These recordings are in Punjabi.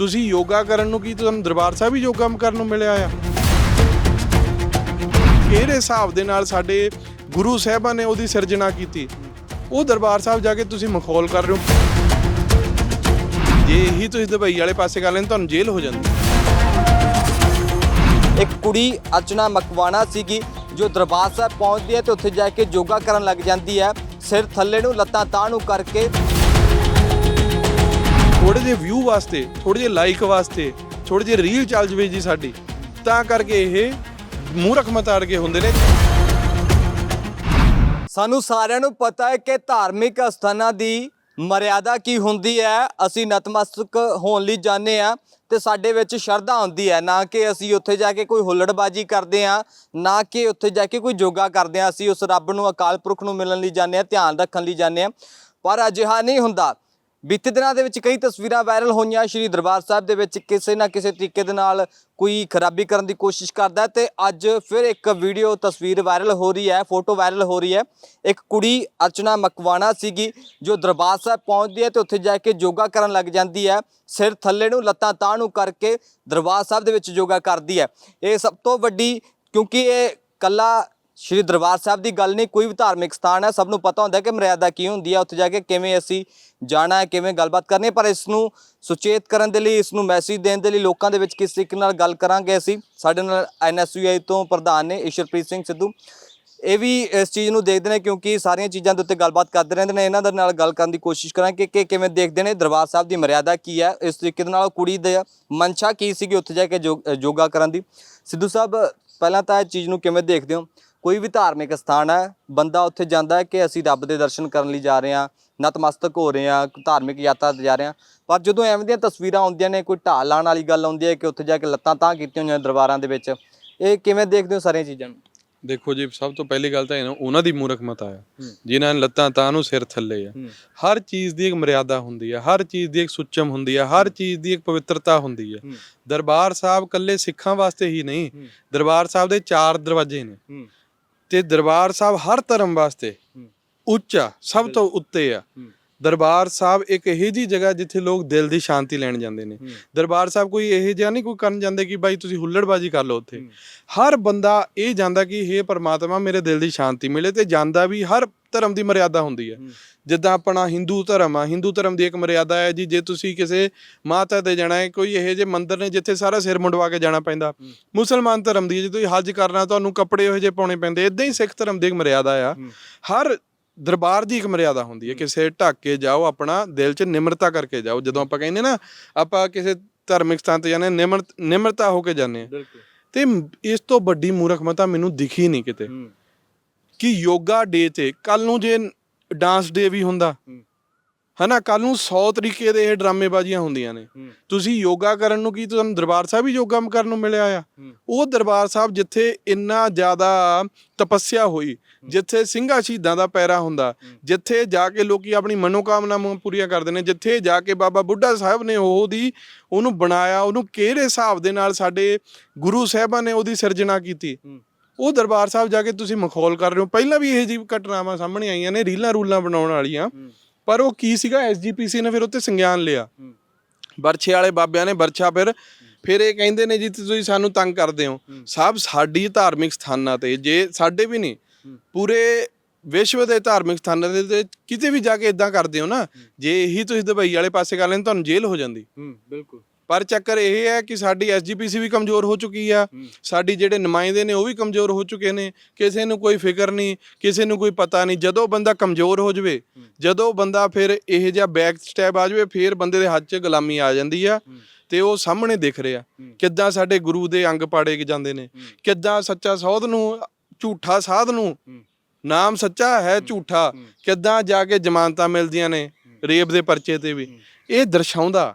ਤੁਸੀਂ ਯੋਗਾ ਕਰਨ ਨੂੰ ਕੀ ਤੁਹਾਨੂੰ ਦਰਬਾਰ ਸਾਹਿਬ ਹੀ ਯੋਗਾ ਕਰਨ ਨੂੰ ਮਿਲਿਆ ਆ? ਕਿਹੜੇ ਹਿਸਾਬ ਦੇ ਨਾਲ ਸਾਡੇ ਗੁਰੂ ਸਾਹਿਬਾਂ ਨੇ ਉਹਦੀ ਸਿਰਜਣਾ ਕੀਤੀ? ਉਹ ਦਰਬਾਰ ਸਾਹਿਬ ਜਾ ਕੇ ਤੁਸੀਂ ਮਖੌਲ ਕਰ ਰਹੇ ਹੋ। ਜੇ ਇਹੀ ਤੁਸੀਂ ਦੁਬਈ ਵਾਲੇ ਪਾਸੇ ਕਰ ਲੈਣ ਤੁਹਾਨੂੰ ਜੇਲ੍ਹ ਹੋ ਜਾਂਦੀ। ਇੱਕ ਕੁੜੀ ਅਚਨਾ ਮਕਵਾਣਾ ਸੀਗੀ, ਜੋ ਦਰਬਾਰ ਸਾਹਿਬ ਪਹੁੰਚਦੀ ਹੈ ਤੇ ਉੱਥੇ ਜਾ ਕੇ ਯੋਗਾ ਕਰਨ ਲੱਗ ਜਾਂਦੀ ਹੈ। ਸਿਰ ਥੱਲੇ ਨੂੰ, ਲੱਤਾਂ ਤਾਂ ਨੂੰ ਕਰਕੇ ਥੋੜੇ ਜਿਹੇ ਵਿਊ ਵਾਸਤੇ ਥੋੜੇ ਜਿਹੇ ਲਾਈਕ ਵਾਸਤੇ ਥੋੜੇ ਜਿਹੇ ਰੀਲ ਚੱਲ ਜਵੇ ਜੀ ਸਾਡੀ, ਤਾਂ ਕਰਕੇ ਇਹ ਮੂਰਖ ਮਤਾੜ ਹੁੰਦੇ ਨੇ। ਸਾਨੂੰ ਸਾਰਿਆਂ ਨੂੰ ਪਤਾ ਹੈ ਕਿ ਧਾਰਮਿਕ ਸਥਾਨਾਂ ਦੀ ਮਰਿਆਦਾ ਕੀ ਹੁੰਦੀ ਹੈ। ਅਸੀਂ ਨਤਮਸਤਕ ਹੋਣ ਲਈ ਜਾਂਦੇ ਆ ਤੇ ਸਾਡੇ ਵਿੱਚ ਸ਼ਰਧਾ ਹੁੰਦੀ ਹੈ। ਨਾ ਕਿ ਅਸੀਂ ਉੱਥੇ ਜਾ ਕੇ ਕੋਈ ਹੁੱਲੜਬਾਜੀ ਕਰਦੇ ਆ ਨਾ ਕਿ ਉੱਥੇ ਜਾ ਕੇ ਕੋਈ ਯੋਗਾ ਕਰਦੇ ਆ ਅਸੀਂ ਉਸ ਰੱਬ ਨੂੰ, ਅਕਾਲ ਪੁਰਖ ਨੂੰ ਮਿਲਣ ਲਈ ਜਾਂਦੇ ਆ ਧਿਆਨ ਰੱਖਣ ਲਈ ਜਾਂਦੇ ਆ ਪਰ ਅਜਿਹਾ ਨਹੀਂ ਹੁੰਦਾ। ਬੀਤੇ ਦਿਨਾਂ ਦੇ ਵਿੱਚ ਕਈ ਤਸਵੀਰਾਂ ਵਾਇਰਲ ਹੋਈਆਂ। ਸ਼੍ਰੀ ਦਰਬਾਰ ਸਾਹਿਬ ਦੇ ਵਿੱਚ ਕਿਸੇ ਨਾ ਕਿਸੇ ਤਰੀਕੇ ਦੇ ਨਾਲ ਕੋਈ ਖਰਾਬੀ ਕਰਨ ਦੀ ਕੋਸ਼ਿਸ਼ ਕਰਦਾ ਹੈ ਤੇ ਅੱਜ ਫਿਰ ਇੱਕ ਵੀਡੀਓ ਤਸਵੀਰ ਵਾਇਰਲ ਹੋ ਰਹੀ ਹੈ, ਫੋਟੋ ਵਾਇਰਲ ਹੋ ਰਹੀ ਹੈ। ਇੱਕ ਕੁੜੀ ਅਰਚਨਾ ਮਕਵਾਣਾ ਸੀਗੀ, ਜੋ ਦਰਬਾਰ ਸਾਹਿਬ ਪਹੁੰਚਦੀ ਹੈ ਤੇ ਉੱਥੇ ਜਾ ਕੇ ਯੋਗਾ ਕਰਨ ਲੱਗ ਜਾਂਦੀ ਹੈ। ਸਿਰ ਥੱਲੇ ਨੂੰ, ਲੱਤਾਂ ਤਾਂ ਨੂੰ ਕਰਕੇ ਦਰਬਾਰ ਸਾਹਿਬ ਦੇ ਵਿੱਚ ਯੋਗਾ ਕਰਦੀ ਹੈ। ਇਹ ਸਭ ਤੋਂ ਵੱਡੀ, ਕਿਉਂਕਿ ਇਹ ਕੱਲਾ ਸ਼੍ਰੀ ਦਰਬਾਰ ਸਾਹਿਬ ਦੀ ਗੱਲ ਨਹੀਂ, ਕੋਈ ਵੀ ਧਾਰਮਿਕ ਸਥਾਨ ਹੈ, ਸਭ ਨੂੰ ਪਤਾ ਹੁੰਦਾ ਕਿ ਮਰਿਆਦਾ ਕੀ ਹੁੰਦੀ ਹੈ, ਉੱਥੇ ਜਾ ਕੇ ਕਿਵੇਂ ਅਸੀਂ ਜਾਣਾ ਹੈ, ਕਿਵੇਂ ਗੱਲਬਾਤ ਕਰਨੀ ਹੈ, ਪਰ ਇਸ ਨੂੰ ਸੁਚੇਤ ਕਰਨ ਦੇ ਲਈ, ਇਸ ਨੂੰ ਮੈਸੇਜ ਦੇਣ ਦੇ ਲਈ ਲੋਕਾਂ ਦੇ ਵਿੱਚ ਕਿਸ ਤਰੀਕੇ ਨਾਲ ਗੱਲ ਕਰਾਂਗੇ ਅਸੀਂ? ਸਾਡੇ ਨਾਲ ਐਨਐਸਯੂਆਈ ਤੋਂ ਪ੍ਰਧਾਨ ਨੇ ਈਸ਼ਰਪ੍ਰੀਤ ਸਿੰਘ ਸਿੱਧੂ। ਇਹ ਵੀ ਇਸ ਚੀਜ਼ ਨੂੰ ਦੇਖਦੇ ਨੇ ਕਿਉਂਕਿ ਸਾਰੀਆਂ ਚੀਜ਼ਾਂ ਦੇ ਉੱਤੇ ਗੱਲਬਾਤ ਕਰਦੇ ਰਹਿੰਦੇ ਨੇ, ਇਹਨਾਂ ਦੇ ਨਾਲ ਗੱਲ ਕਰਨ ਦੀ ਕੋਸ਼ਿਸ਼ ਕਰਾਂਗੇ ਕਿ ਕਿਵੇਂ ਦੇਖਦੇ ਨੇ ਦਰਬਾਰ ਸਾਹਿਬ ਦੀ ਮਰਿਆਦਾ ਕੀ ਹੈ, ਇਸ ਤਰੀਕੇ ਦੇ ਨਾਲ ਕੁੜੀ ਦੇ ਮਨਸ਼ਾ ਕੀ ਸੀਗੀ ਉੱਥੇ ਜਾ ਕੇ ਯੋ- ਯੋਗਾ ਕਰਨ ਦੀ। ਸਿੱਧੂ ਸਾਹਿਬ, ਪਹਿਲਾਂ ਤਾਂ ਇਹ ਚੀਜ਼ ਨੂੰ ਕਿਵੇਂ ਦੇਖਦੇ ਹੋ? ਕੋਈ ਵੀ ਧਾਰਮਿਕ ਸਥਾਨ ਹੈ ਬੰਦਾ ਉੱਥੇ ਜਾਂਦਾ ਹੈ ਕਿ ਅਸੀਂ ਰੱਬ ਦੇ ਦਰਸ਼ਨ ਕਰਨ ਲਈ ਜਾ ਰਹੇ ਹਾਂ ਨਤਮਸਤਕ ਹੋ ਰਹੇ ਹਾਂ ਧਾਰਮਿਕ ਯਾਤਰਾ ਤੇ ਜਾ ਰਹੇ ਹਾਂ। ਪਰ ਜਦੋਂ ਐਵੇਂ ਦੀਆਂ ਤਸਵੀਰਾਂ ਆਉਂਦੀਆਂ ਨੇ ਕੋਈ ਢਾਲ ਲਾਉਣ ਵਾਲੀ ਗੱਲ ਆਉਂਦੀ ਹੈ ਕਿ ਉੱਥੇ ਜਾ ਕੇ ਲੱਤਾਂ ਤਾਂ ਕੀਤੀਆਂ ਹੋਈਆਂ ਦਰਬਾਰਾਂ ਦੇ ਵਿੱਚ ਇਹ ਕਿਵੇਂ ਦੇਖਦੇ ਹੋ ਸਾਰੀਆਂ ਚੀਜ਼ਾਂ ਨੂੰ? ਦੇਖੋ ਜੀ ਸਭ ਤੋਂ ਪਹਿਲੀ ਗੱਲ ਤਾਂ ਇਹ ਨਾ ਉਹਨਾਂ ਦੀ ਮੂਰਖ ਮਤ ਆ। ਜਿਨ੍ਹਾਂ ਨੇ ਲੱਤਾਂ ਤਾਂ ਨੂੰ ਸਿਰ ਥੱਲੇ ਆ। ਹਰ ਚੀਜ਼ ਦੀ ਇੱਕ ਮਰਿਆਦਾ ਹੁੰਦੀ ਹੈ ਹਰ ਚੀਜ਼ ਦੀ ਇੱਕ ਸੁੱਚਮ ਹੁੰਦੀ ਹੈ ਹਰ ਚੀਜ਼ ਦੀ ਇੱਕ ਪਵਿੱਤਰਤਾ ਹੁੰਦੀ ਹੈ। ਦਰਬਾਰ ਸਾਹਿਬ ਕੱਲੇ ਸਿੱਖਾਂ ਵਾਸਤੇ ਹੀ ਨਹੀਂ ਦਰਬਾਰ ਸਾਹਿਬ ਦੇ ਚਾਰ ਦਰਵਾਜ਼ੇ ਨੇ। ਤੇ ਦਰਬਾਰ ਸਾਹਿਬ ਹਰ ਧਰਮ ਵਾਸਤੇ ਉੱਚਾ ਸਭ ਤੋਂ ਉੱਤੇ ਆ। ਦਰਬਾਰ ਸਾਹਿਬ ਇੱਕ ਇਹੋ ਜੀ ਜਗ੍ਹਾ ਜਿੱਥੇ ਲੋਕ ਦਿਲ ਦੀ ਸ਼ਾਂਤੀ ਲੈਣ ਜਾਂਦੇ ਨੇ। ਦਰਬਾਰ ਸਾਹਿਬ ਕੋਈ ਇਹੋ ਜਿਹਾ ਨਹੀਂ ਕੋਈ ਕਰਨ ਜਾਂਦੇ ਕਿ ਬਾਈ ਤੁਸੀਂ ਹੁੱਲੜਬਾਜੀ ਕਰ ਲਓ ਉੱਥੇ। ਹਰ ਬੰਦਾ ਇਹ ਜਾਂਦਾ ਕਿ ਹੇ ਪਰਮਾਤਮਾ ਮੇਰੇ ਦਿਲ ਦੀ ਸ਼ਾਂਤੀ ਮਿਲੇ ਤੇ ਜਾਂਦਾ ਵੀ ਹਰ ਧਰਮ ਦੀ ਮਰਿਆਦਾ ਹੁੰਦੀ ਹੈ। ਜਿੱਦਾਂ ਆਪਣਾ ਹਿੰਦੂ ਧਰਮ ਆ ਹਿੰਦੂ ਧਰਮ ਦੀ ਇੱਕ ਮਰਿਆਦਾ ਹੈ ਜੀ ਜੇ ਤੁਸੀਂ ਕਿਸੇ ਮਾਤਾ ਤੇ ਜਾਣਾ ਹੈ ਕੋਈ ਇਹੋ ਜਿਹੇ ਮੰਦਿਰ ਨੇ ਜਿੱਥੇ ਸਾਰਾ ਸਿਰ ਮੁੰਡਵਾ ਕੇ ਜਾਣਾ ਪੈਂਦਾ। ਮੁਸਲਮਾਨ ਧਰਮ ਦੀ ਜੇ ਤੁਸੀਂ ਹੱਜ ਕਰਨਾ ਤੁਹਾਨੂੰ ਕੱਪੜੇ ਇਹੋ ਜਿਹੇ ਪਾਉਣੇ ਪੈਂਦੇ ਇਦਾਂ ਹੀ ਸਿੱਖ ਧਰਮ ਦੀ ਇੱਕ ਮਰਿਆਦਾ ਆ। ਹਰ ਦਰਬਾਰ ਦੀ ਇੱਕ ਮਰਿਆਦਾ ਹੁੰਦੀ ਹੈ ਕਿਸੇ ਢੱਕ ਕੇ ਜਾਓ ਆਪਣਾ ਦਿਲ 'ਚ ਨਿਮਰਤਾ ਕਰਕੇ ਜਾਓ। ਜਦੋਂ ਆਪਾਂ ਕਹਿੰਦੇ ਨਾ ਆਪਾਂ ਕਿਸੇ ਧਾਰਮਿਕ ਸਥਾਨ ਤੇ ਜਾਂਦੇ ਹਾਂ, ਨਿਮਰ ਨਿਮਰਤਾ ਹੋ ਕੇ ਜਾਂਦੇ ਬਿਲਕੁਲ। ਤੇ ਇਸ ਤੋਂ ਵੱਡੀ ਮੂਰਖਮਤਾ ਮੈਨੂੰ ਦਿਖੀ ਨਹੀਂ ਕਿਤੇ ਕਿ ਯੋਗਾ ਡੇ ਤੇ ਕੱਲ ਨੂੰ ਜੇ ਡਾਂਸ ਡੇ ਵੀ ਹੁੰਦਾ ਹਨਾ ਕੱਲ ਨੂੰ 100 ਤਰੀਕੇ ਦੇ ਇਹ ਡਰਾਮੇਬਾਜ਼ੀਆਂ ਹੁੰਦੀਆਂ ਨੇ। ਤੁਸੀਂ ਯੋਗਾ ਕਰਨ ਨੂੰ ਕੀ ਤੁਹਾਨੂੰ ਦਰਬਾਰ ਸਾਹਿਬ ਹੀ ਯੋਗਾ ਕਰਨ ਨੂੰ ਮਿਲਿਆ ਆ? ਉਹ ਦਰਬਾਰ ਸਾਹਿਬ ਜਿੱਥੇ ਇੰਨਾ ਜ਼ਿਆਦਾ ਤਪੱਸਿਆ ਹੋਈ ਜਿੱਥੇ ਸਿੰਘਾਂ ਸ਼ਹੀਦਾਂ ਦਾ ਪੈਰਾ ਹੁੰਦਾ ਜਿੱਥੇ ਜਾ ਕੇ ਲੋਕੀ ਆਪਣੀ ਮਨੋਕਾਮਨਾਵਾਂ ਪੂਰੀਆਂ ਕਰਦੇ ਨੇ ਜਿੱਥੇ ਜਾ ਕੇ ਬਾਬਾ ਬੁੱਢਾ ਸਾਹਿਬ ਨੇ ਉਹਦੀ ਉਹਨੂੰ ਬਣਾਇਆ ਉਹਨੂੰ ਕਿਹੜੇ ਹਿਸਾਬ ਦੇ ਨਾਲ ਸਾਡੇ ਗੁਰੂ ਸਾਹਿਬਾਨ ਨੇ ਉਹਦੀ ਸਿਰਜਣਾ ਕੀਤੀ। ਉਹ ਦਰਬਾਰ ਸਾਹਿਬ ਜਾ ਕੇ ਤੁਸੀਂ ਮਖੌਲ ਕਰ ਰਹੇ ਹੋ। ਪਹਿਲਾਂ ਵੀ ਇਹ ਜੀ ਘਟਨਾਵਾਂ ਸਾਹਮਣੇ ਆਈਆਂ ਨੇ ਰੀਲਾਂ ਰੂਲਾਂ ਬਣਾਉਣ ਵਾਲੀਆਂ। ਪਰ ਉਹ ਕੀ ਸੀਗਾ? ਐਸਜੀਪੀਸੀ ਨੇ ਫਿਰ ਉੱਤੇ ਸੰਗਿਆਨ ਲਿਆ। ਬਰਛੇ ਵਾਲੇ ਬਾਬਿਆਂ ਨੇ ਬਰਛਾ ਫਿਰ ਫਿਰ ਇਹ ਕਹਿੰਦੇ ਨੇ ਜੀ ਤੁਸੀਂ ਸਾਨੂੰ ਤੰਗ ਕਰਦੇ ਹੋ। ਸਭ ਸਾਡੀ ਧਾਰਮਿਕ ਸਥਾਨਾਂ ਤੇ, ਜੇ ਸਾਡੇ ਵੀ ਨਹੀਂ, ਪੂਰੇ ਵਿਸ਼ਵ ਦੇ ਧਾਰਮਿਕ ਸਥਾਨਾਂ ਦੇ ਤੇ ਕਿਤੇ ਵੀ ਜਾ ਕੇ ਇਦਾਂ ਕਰਦੇ ਹੋ ਨਾ, ਜੇ ਇਹੀ ਤੁਸੀਂ ਦੁਬਈ ਵਾਲੇ ਪਾਸੇ ਕਰ ਲੈਣ ਤੁਹਾਨੂੰ ਜੇਲ੍ਹ ਹੋ ਜਾਂਦੀ। ਬਿਲਕੁਲ। ਪਰ ਚੱਕਰ ਇਹ ਹੈ ਕਿ ਸਾਡੀ ਐਸਜੀਪੀਸੀ ਵੀ ਕਮਜ਼ੋਰ ਹੋ ਚੁੱਕੀ ਆ। ਸਾਡੀ ਜਿਹੜੇ ਨੁਮਾਇੰਦੇ ਨੇ ਉਹ ਵੀ ਕਮਜ਼ੋਰ ਹੋ ਚੁੱਕੇ ਨੇ। ਕਿਸੇ ਨੂੰ ਕੋਈ ਫਿਕਰ ਨਹੀਂ ਕਿਸੇ ਨੂੰ ਕੋਈ ਪਤਾ ਨਹੀਂ। ਜਦੋਂ ਬੰਦਾ ਕਮਜ਼ੋਰ ਹੋ ਜਾਵੇ ਜਦੋਂ ਬੰਦਾ ਫਿਰ ਇਹ ਜਿਹਾ ਬੈਕ ਸਟੈਪ ਆ ਜਾਵੇ ਫਿਰ ਬੰਦੇ ਦੇ ਹੱਥ 'ਚ ਗੁਲਾਮੀ ਆ ਜਾਂਦੀ ਆ ਤੇ ਉਹ ਸਾਹਮਣੇ ਦਿਖ ਰਿਹਾ। ਕਿੱਦਾਂ ਸਾਡੇ ਗੁਰੂ ਦੇ ਅੰਗ ਪਾੜੇ ਜਾਂਦੇ ਨੇ। ਕਿੱਦਾਂ ਸੱਚਾ ਸੌਧ ਨੂੰ ਝੂਠਾ ਸਾਧ ਨੂੰ ਨਾਮ ਸੱਚਾ ਹੈ ਝੂਠਾ। ਕਿੱਦਾਂ ਜਾ ਕੇ ਜ਼ਮਾਨਤਾਂ ਮਿਲਦੀਆਂ ਨੇ ਰੇਪ ਦੇ ਪਰਚੇ ਤੇ ਵੀ। ਇਹ ਦਰਸਾਉਂਦਾ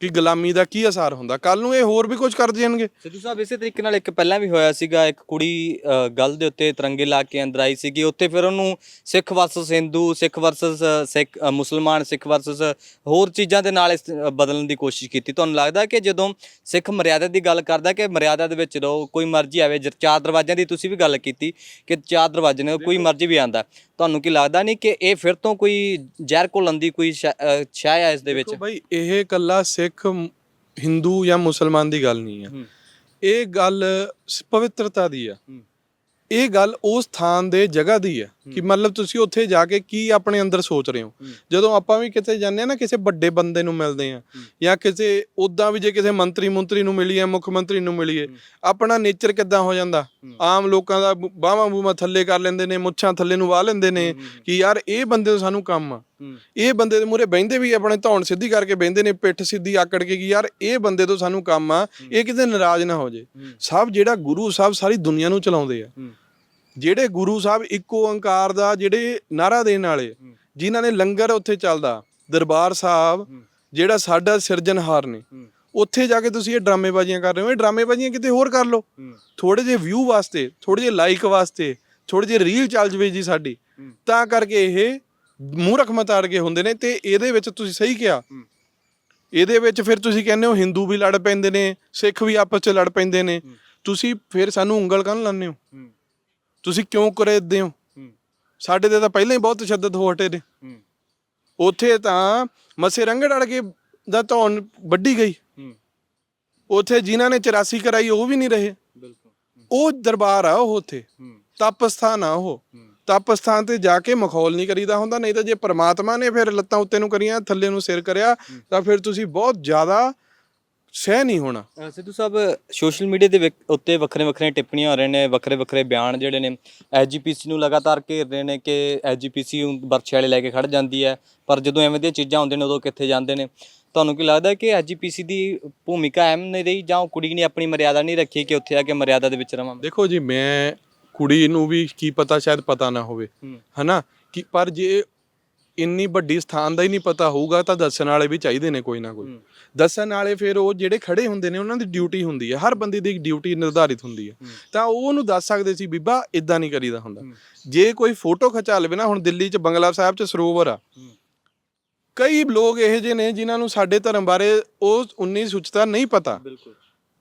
ਕਿ ਗੁਲਾਮੀ ਦਾ ਕੀ ਅਸਰ ਹੁੰਦਾ? ਕੱਲ ਨੂੰ ਇਹ ਹੋਰ ਵੀ ਕੁਝ ਕਰ ਦੇਣਗੇ। ਸਿੱਧੂ ਸਾਹਿਬ ਇਸੇ ਤਰੀਕੇ ਨਾਲ ਇੱਕ ਪਹਿਲਾਂ ਵੀ ਹੋਇਆ ਸੀਗਾ ਇੱਕ ਕੁੜੀ ਅ, ਗੱਲ ਦੇ ਉੱਤੇ ਤਿਰੰਗੇ ਲਾ ਕੇ ਅੰਦਰ ਆਈ ਸੀਗੀ। ਉੱਥੇ ਫਿਰ ਉਹਨੂੰ ਸਿੱਖ ਵਰਸਸ ਹਿੰਦੂ ਸਿੱਖ ਵਰਸਸ ਸਿੱਖ ਅ, ਮੁਸਲਮਾਨ ਸਿੱਖ ਵਰਸਸ ਹੋਰ ਚੀਜ਼ਾਂ ਦੇ ਨਾਲ ਇਸ ਅ, ਬਦਲਣ ਦੀ ਕੋਸ਼ਿਸ਼ ਕੀਤੀ। ਤੁਹਾਨੂੰ ਲੱਗਦਾ ਕਿ ਜਦੋਂ ਸਿੱਖ ਮਰਿਆਦਾ ਦੀ ਗੱਲ ਕਰਦਾ ਕਿ ਮਰਿਆਦਾ ਦੇ ਵਿੱਚ ਰਹੋ ਕੋਈ ਮਰਜ਼ੀ ਆਵੇ ਜ- ਚਾਰ ਦਰਵਾਜ਼ਿਆਂ ਦੀ ਤੁਸੀਂ ਵੀ ਗੱਲ ਕੀਤੀ ਕਿ ਚਾਰ ਦਰਵਾਜ਼ੇ ਨੇ ਕੋਈ ਮਰਜ਼ੀ ਵੀ ਆਂਦਾ ਤੁਹਾਨੂੰ ਕੀ ਲੱਗਦਾ ਨਹੀਂ ਕਿ ਇਹ ਫਿਰ ਤੋਂ ਕੋਈ ਜ਼ਹਿਰ ਘੋਲਣ ਦੀ ਕੋਈ ਛਾਇਆ ਹੈ ਇਸ ਦੇ ਵਿੱਚ? ਭਾਈ ਇਹ ਕੱਲਾ ਸਿੱਖ ਹਿੰਦੂ ਜਾਂ ਮੁਸਲਮਾਨ ਦੀ ਗੱਲ ਨਹੀਂ ਆ। ਹੂੰ। ਇਹ ਗੱਲ ਪਵਿੱਤਰਤਾ ਦੀ ਆ। ਇਹ ਗੱਲ ਉਸ ਥਾਨ ਦੇ ਜਗ੍ਹਾ ਦੀ ਹੈ ਕਿ ਮਤਲਬ ਤੁਸੀਂ ਉੱਥੇ ਜਾ ਕੇ ਕੀ ਆਪਣੇ ਅੰਦਰ ਸੋਚ ਰਹੇ ਹੋ। ਜਦੋਂ ਆਪਾਂ ਵੀ ਕਿਤੇ ਜਾਂਦੇ ਆ ਨਾ ਕਿਸੇ ਵੱਡੇ ਬੰਦੇ ਨੂੰ ਮਿਲਦੇ ਆ ਜਾਂ ਕਿਸੇ ਉਦਾਂ ਵੀ ਜੇ ਕਿਸੇ ਮੰਤਰੀ ਮੰਤਰੀ ਨੂੰ ਮਿਲੀਏ ਮੁੱਖ ਮੰਤਰੀ ਨੂੰ ਮਿਲੀਏ ਆਪਣਾ ਨੇਚਰ ਕਿੱਦਾਂ ਹੋ ਜਾਂਦਾ? ਆਮ ਲੋਕਾਂ ਦਾ ਬਾਹਾਂ ਬੂਮਾ ਥੱਲੇ ਕਰ ਲੈਂਦੇ ਨੇ ਮੁੱਛਾਂ ਥੱਲੇ ਨੂੰ ਵਾਹ ਲੈਂਦੇ ਨੇ ਕਿ ਯਾਰ ਇਹ ਬੰਦੇ ਤੋਂ ਸਾਨੂੰ ਕੰਮ ਆ। ਇਹ ਬੰਦੇ ਦੇ ਮੂਰੇ ਬਹਿੰਦੇ ਵੀ ਆਪਣੇ ਧੌਣ ਸਿੱਧੀ ਕਰਕੇ ਬਹਿੰਦੇ ਨੇ ਪਿੱਠ ਸਿੱਧੀ ਆਕੜ ਕੇ ਕਿ ਯਾਰ ਇਹ ਬੰਦੇ ਤੋਂ ਸਾਨੂੰ ਕੰਮ ਆ ਇਹ ਕਿਤੇ ਨਾਰਾਜ਼ ਨਾ ਹੋ ਜੇ। ਸਭ ਜਿਹੜਾ ਗੁਰੂ ਸਾਹਿਬ ਸਾਰੀ ਦੁਨੀਆ ਨੂੰ ਚਲਾਉਂਦੇ ਆ। ਜਿਹੜੇ ਗੁਰੂ ਸਾਹਿਬ ਇੱਕੋ ਓੰਕਾਰ ਦਾ ਜਿਹੜੇ ਨਾਰਾ ਦੇਣ ਵਾਲੇ ਜਿਨ੍ਹਾਂ ਨੇ ਲੰਗਰ ਉੱਥੇ ਚੱਲਦਾ ਦਰਬਾਰ ਸਾਹਿਬ ਜਿਹੜਾ ਸਾਡਾ ਸਿਰਜਣਹਾਰ ਨੇ ਉੱਥੇ ਜਾ ਕੇ ਤੁਸੀਂ ਇਹ ਡਰਾਮੇਬਾਜ਼ੀਆਂ ਕਰ ਰਹੇ ਹੋ। ਇਹ ਡਰਾਮੇਬਾਜ਼ੀਆਂ ਕਿਤੇ ਹੋਰ ਕਰ ਲਓ। ਥੋੜੇ ਜਿਹੇ ਵਿਊ ਵਾਸਤੇ ਥੋੜੇ ਜਿਹੇ ਲਾਈਕ ਵਾਸਤੇ ਥੋੜੇ ਜਿਹੇ ਰੀਲ ਚੱਲ ਜਵੇ ਜੀ ਸਾਡੀ। ਤਾਂ ਕਰਕੇ ਇਹ ਮੂਰਖ ਮਤਾੜ ਕੇ ਹੁੰਦੇ ਨੇ ਤੇ ਇਹਦੇ ਵਿੱਚ ਤੁਸੀਂ ਸਹੀ ਕਿਹਾ। ਇਹਦੇ ਵਿੱਚ ਫਿਰ ਤੁਸੀਂ ਕਹਿੰਦੇ ਹੋ ਹਿੰਦੂ ਵੀ ਲੜ ਪੈਂਦੇ ਨੇ ਸਿੱਖ ਵੀ ਆਪਸ 'ਚ ਲੜ ਪੈਂਦੇ ਨੇ। ਤੁਸੀਂ ਫਿਰ ਸਾਨੂੰ ਉਂਗਲ ਕਾਹਨੂੰ ਲਾਉਂਦੇ ਹੋ। ਤੁਸੀਂ ਕਿਉਂ ਕਰੇ ਹੋ? ਹੂੰ। ਸਾਡੇ ਤੇ ਤਾਂ ਪਹਿਲਾਂ ਹੀ ਬਹੁਤ ਤਸ਼ੱਦਦ ਹੋ ਹਟੇ ਨੇ। ਉੱਥੇ ਤਾਂ ਮਸੇ ਰੰਗੜ ਅੜ ਕੇ ਦਾ ਧੌਣ ਵੱਢੀ ਗਈ। ਉੱਥੇ ਜਿਨ੍ਹਾਂ ਨੇ 84 ਕਰਾਈ ਉਹ ਵੀ ਨਹੀਂ ਰਹੇ। ਉਹ ਦਰਬਾਰ ਆ ਉਹ ਉੱਥੇ। ਹੂੰ। ਤਪ ਸਥਾਨ ਆ ਉਹ। ਤਪ ਸਥਾਨ ਤੇ ਜਾ ਕੇ ਮਖੌਲ ਨਹੀਂ ਕਰੀਦਾ ਹੁੰਦਾ ਨਹੀਂ ਤਾਂ ਜੇ ਪ੍ਰਮਾਤਮਾ ਨੇ ਫਿਰ ਲੱਤਾਂ ਉੱਤੇ ਨੂੰ ਕਰੀਆਂ ਥੱਲੇ ਨੂੰ ਸਿਰ ਕਰਿਆ ਤਾਂ ਫਿਰ ਤੁਸੀਂ ਬਹੁਤ ਜ਼ਿਆਦਾ ਸਹਿ ਨਹੀਂ ਹੋਣਾ। ਸਿੱਧੂ ਸਾਹਿਬ ਸੋਸ਼ਲ ਮੀਡੀਆ ਦੇ ਉੱਤੇ ਵੱਖਰੇ ਵੱਖਰੇ ਟਿੱਪਣੀਆਂ ਹੋ ਰਹੇ ਨੇ ਵੱਖਰੇ ਵੱਖਰੇ ਬਿਆਨ ਜਿਹੜੇ ਨੇ ਐਜੀਪੀਸੀ ਨੂੰ ਲਗਾਤਾਰ ਘੇਰ ਰਹੇ ਨੇ ਕਿ ਐਜੀਪੀਸੀ ਬਰਛੇ ਵਾਲੇ ਲੈ ਕੇ ਖੜ ਜਾਂਦੀ ਹੈ ਪਰ ਜਦੋਂ ਐਵੇਂ ਦੀਆਂ ਚੀਜ਼ਾਂ ਹੁੰਦੀਆਂ ਨੇ ਉਦੋਂ ਕਿੱਥੇ ਜਾਂਦੇ ਨੇ? ਤੁਹਾਨੂੰ ਕੀ ਲੱਗਦਾ ਕਿ ਐਜੀਪੀਸੀ ਦੀ ਭੂਮਿਕਾ ਅਹਿਮ ਨਹੀਂ ਰਹੀ ਜਾਂ ਉਹ ਕੁੜੀ ਨੇ ਆਪਣੀ ਮਰਿਆਦਾ ਨਹੀਂ ਰੱਖੀ ਕਿ ਉੱਥੇ ਆ ਕੇ ਮਰਿਆਦਾ ਦੇ ਵਿੱਚ ਰਵਾਂ? ਦੇਖੋ ਜੀ ਮੈਂ ਕੁੜੀ ਨੂੰ ਵੀ ਕੀ ਪਤਾ ਸ਼ਾਇਦ ਪਤਾ ਨਾ ਹੋਵੇ। ਹਨਾ? ਕਿ ਪਰ ਜੇ ਇੰਨੀ ਵੱਡੀ ਸਥਾਨ ਦਾ ਹੀ ਨਹੀਂ ਪਤਾ ਹੋਊਗਾ ਤਾਂ ਦੱਸਣ ਵਾਲੇ ਵੀ ਚਾਹੀਦੇ ਨੇ ਕੋਈ ਨਾ ਕੋਈ। ਦੱਸਣ ਵਾਲੇ ਫਿਰ ਉਹ ਜਿਹੜੇ ਖੜੇ ਹੁੰਦੇ ਨੇ ਉਹਨਾਂ ਦੀ ਡਿਊਟੀ ਹੁੰਦੀ ਹੈ। ਹਰ ਬੰਦੇ ਦੀ ਡਿਊਟੀ ਨਿਰਧਾਰਿਤ ਹੁੰਦੀ ਹੈ। ਤਾਂ ਉਹ ਉਹਨੂੰ ਦੱਸ ਸਕਦੇ ਸੀ ਬੀਬਾ ਇਦਾਂ ਨਹੀਂ ਕਰੀਦਾ ਹੁੰਦਾ। ਜੇ ਕੋਈ ਫੋਟੋ ਖਿਚਾ ਲਵੇ ਨਾ ਹੁਣ ਦਿੱਲੀ 'ਚ ਬੰਗਲਾ ਸਾਹਿਬ 'ਚ ਸਰੋਵਰ ਆ। ਕਈ ਲੋਕ ਇਹੋ ਜਿਹੇ ਨੇ ਜਿਨ੍ਹਾਂ ਨੂੰ ਸਾਡੇ ਧਰਮ ਬਾਰੇ ਉਹ 19 ਸੁਚਤਾ ਨਹੀਂ ਪਤਾ। ਬਿਲਕੁਲ।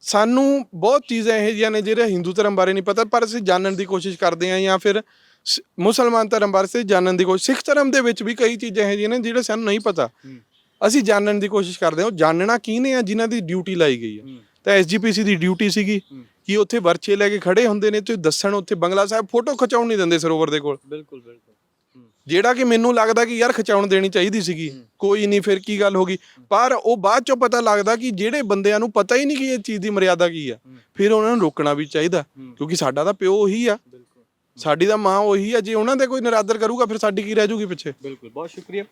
ਸਾਨੂੰ ਬਹੁਤ ਚੀਜ਼ਾਂ ਇਹੋ ਜਿਹੀਆਂ ਨੇ ਜਿਹੜੇ ਹਿੰਦੂ ਧਰਮ ਬਾਰੇ ਨਹੀਂ ਪਤਾ ਪਰ ਅਸੀਂ ਜਾਣਨ ਦੀ ਕੋਸ਼ਿਸ਼ ਕਰਦੇ ਹਾਂ ਜਾਂ ਫਿਰ ਸ- ਮੁਸਲਮਾਨ ਧਰਮ ਬਾਰੇ ਅਸੀਂ ਜਾਣਨ ਦੀ ਕੋਸ਼ਿਸ਼ ਸਿੱਖ ਧਰਮ ਦੇ ਵਿੱਚ ਵੀ ਕਈ ਚੀਜ਼ਾਂ ਇਹੋ ਜਿਹੀਆਂ ਨੇ ਜਿਹੜੇ ਸਾਨੂੰ ਨਹੀਂ ਪਤਾ। ਅਸੀਂ ਜਾਣਨ ਦੀ ਕੋਸ਼ਿਸ਼ ਕਰਦੇ ਹਾਂ ਉਹ ਜਾਣਨਾ ਕੀ ਨੇ ਆ ਜਿਨ੍ਹਾਂ ਦੀ ਡਿਊਟੀ ਲਾਈ ਗਈ ਹੈ। ਹੂੰ। ਤਾਂ ਐਸਜੀਪੀਸੀ ਦੀ ਡਿਊਟੀ ਸੀਗੀ। ਕਿ ਉੱਥੇ ਵਰਚੇ ਲੈ ਕੇ ਖੜੇ ਹੁੰਦੇ ਨੇ ਤੇ ਦੱਸਣ ਉੱਥੇ ਬੰਗਲਾ ਸਾਹਿਬ ਫੋਟੋ ਖਿਚਾਉਣ ਨਹੀਂ ਦਿੰਦੇ ਸਰੋਵਰ ਦੇ ਕੋਲ। ਬਿਲਕੁਲ ਬਿਲਕੁਲ। ਜਿਹੜਾ ਕਿ ਮੈਨੂੰ ਲੱਗਦਾ ਕਿ ਯਾਰ ਖਿਚਾਉਣ ਦੇਣੀ ਚਾਹੀਦੀ ਸੀਗੀ ਕੋਈ ਨਹੀਂ ਫਿਰ ਕੀ ਗੱਲ ਹੋ ਗਈ। ਪਰ ਉਹ ਬਾਅਦ ਚੋਂ ਪਤਾ ਲੱਗਦਾ ਕਿ ਜਿਹੜੇ ਬੰਦਿਆਂ ਨੂੰ ਪਤਾ ਹੀ ਨਹੀਂ ਕਿ ਇਹ ਚੀਜ਼ ਦੀ ਮਰਿਆਦਾ ਕੀ ਆ ਫਿਰ ਉਹਨਾਂ ਨੂੰ ਰੋਕਣਾ ਵੀ ਚਾਹੀਦਾ ਕਿਉਂਕਿ ਸਾਡਾ ਤਾਂ ਪਿਓ ਉਹੀ ਆ। ਸਾਡੀ ਤਾਂ ਮਾਂ ਉਹੀ ਆ ਜੇ ਉਹਨਾਂ ਦੇ ਕੋਈ ਨਿਰਾਦਰ ਕਰੂਗਾ ਫਿਰ ਸਾਡੀ ਕੀ ਰਹਿ ਜੂਗੀ ਪਿੱਛੇ? ਬਿਲਕੁਲ ਬਹੁਤ ਸ਼ੁਕਰੀਆ।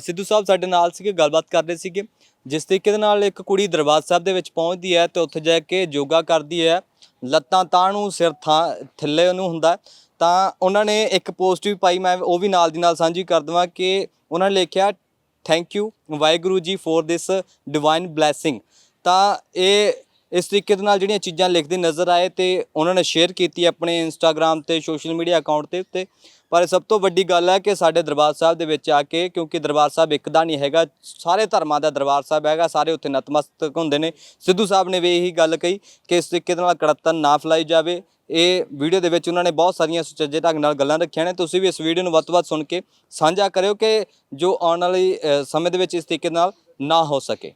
ਸਿੱਧੂ ਸਾਹਿਬ ਸਾਡੇ ਨਾਲ ਸੀਗੇ ਗੱਲਬਾਤ ਕਰ ਰਹੇ ਸੀਗੇ। ਜਿਸ ਤਰੀਕੇ ਦੇ ਨਾਲ ਇੱਕ ਕੁੜੀ ਦਰਬਾਰ ਸਾਹਿਬ ਦੇ ਵਿੱਚ ਪਹੁੰਚਦੀ ਹੈ ਤੇ ਉੱਥੇ ਜਾ ਕੇ ਯੋਗਾ ਕਰਦੀ ਹੈ। ਲੱਤਾਂ ਤਾਂ ਨੂੰ ਸਿਰ ਥਾਂ ਥੱਲੇ ਉਹਨੂੰ ਹੁੰਦਾ। ਤਾਂ ਉਹਨਾਂ ਨੇ ਇੱਕ ਪੋਸਟ ਵੀ ਪਾਈ, ਮੈਂ ਉਹ ਵੀ ਨਾਲ ਦੀ ਨਾਲ ਸਾਂਝੀ ਕਰ ਦਵਾਂ ਕਿ ਉਹਨਾਂ ਨੇ ਲਿਖਿਆ thank you Waheguru ji for this divine blessing ਤਾਂ ਇਹ ਇਸ ਤਰੀਕੇ ਦੇ ਨਾਲ ਜਿਹੜੀਆਂ ਚੀਜ਼ਾਂ ਲਿਖਦੇ ਨਜ਼ਰ ਆਏ ਤੇ ਉਹਨਾਂ ਨੇ ਸ਼ੇਅਰ ਕੀਤੀ ਆਪਣੇ ਇੰਸਟਾਗ੍ਰam ਤੇ ਸੋਸ਼ਲ ਮੀਡੀਆ ਅਕਾਊਂਟ ਤੇ ਉੱਤੇ। ਪਰ ਸਭ ਤੋਂ ਵੱਡੀ ਗੱਲ ਹੈ ਕਿ ਸਾਡੇ ਦਰਬਾਰ ਸਾਹਿਬ ਦੇ ਵਿੱਚ ਆ ਕੇ, ਕਿਉਂਕਿ ਦਰਬਾਰ ਸਾਹਿਬ ਇੱਕ ਦਾ ਨਹੀਂ ਹੈਗਾ, ਸਾਰੇ ਧਰਮਾਂ ਦਾ ਦਰਬਾਰ ਸਾਹਿਬ ਹੈਗਾ, ਸਾਰੇ ਉੱਥੇ ਨਤਮਸਤਕ ਹੁੰਦੇ ਨੇ। ਸਿੱਧੂ ਸਾਹਿਬ ਨੇ ਵੀ ਇਹੀ ਗੱਲ ਕਹੀ ਕਿ ਇਸ ਤਰੀਕੇ ਦੇ ਨਾਲ ਕੜਤਨ ਨਾ ਫੈਲਾਈ ਜਾਵੇ। ਇਹ ਵੀਡੀਓ ਦੇ ਵਿੱਚ ਉਹਨਾਂ ਨੇ ਬਹੁਤ ਸਾਰੀਆਂ ਸੁਚੱਜੇ ਢੰਗ ਨਾਲ ਗੱਲਾਂ ਰੱਖੀਆਂ ਨੇ। ਤੁਸੀਂ ਵੀ ਇਸ ਵੀਡੀਓ ਨੂੰ ਵੱਧ ਤੋਂ ਵੱਧ ਸੁਣ ਕੇ ਸਾਂਝਾ ਕਰਿਓ ਕਿ ਜੋ ਆਉਣ ਵਾਲੀ ਸਮੇਂ ਦੇ ਵਿੱਚ ਇਸ ਤਰੀਕੇ ਨਾਲ ਨਾ ਹੋ ਸਕੇ।